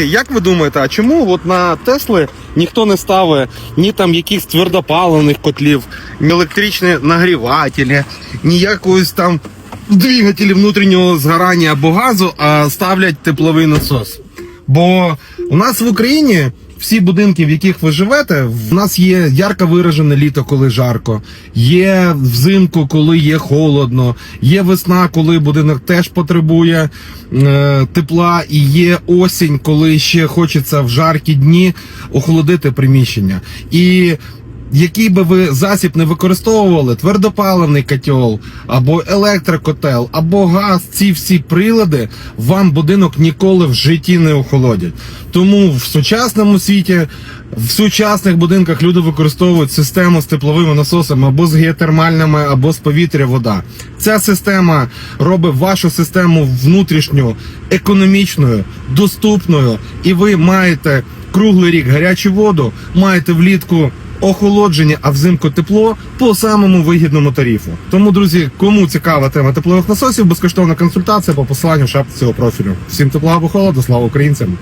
Друзі, як ви думаєте, а чому от на Тесли ніхто не ставить ні там якихось твердопалених котлів, ні електричні нагрівателі, ні якогось там двигателі внутрішнього згорання або газу, а ставлять тепловий насос? Бо у нас в Україні всі будинки, в яких ви живете, в нас є ярко виражене літо, коли жарко, є взимку, коли є холодно, є весна, коли будинок теж потребує е, тепла, і є осінь, коли ще хочеться в жаркі дні охолодити приміщення. І який би ви засіб не використовували, твердопаливний котел, або електрокотел, або газ, ці всі прилади вам будинок ніколи в житті не охолодять. Тому в сучасному світі, в сучасних будинках люди використовують систему з тепловими насосами або з геотермальними, або з повітря вода. Ця система робить вашу систему внутрішню економічною, доступною, і ви маєте круглий рік гарячу воду, маєте влітку охолодження, а взимку тепло по самому вигідному тарифу. Тому, друзі, кому цікава тема теплових насосів, безкоштовна консультація по посиланню в шапці цього профілю. Всім тепла або холоду, слава українцям!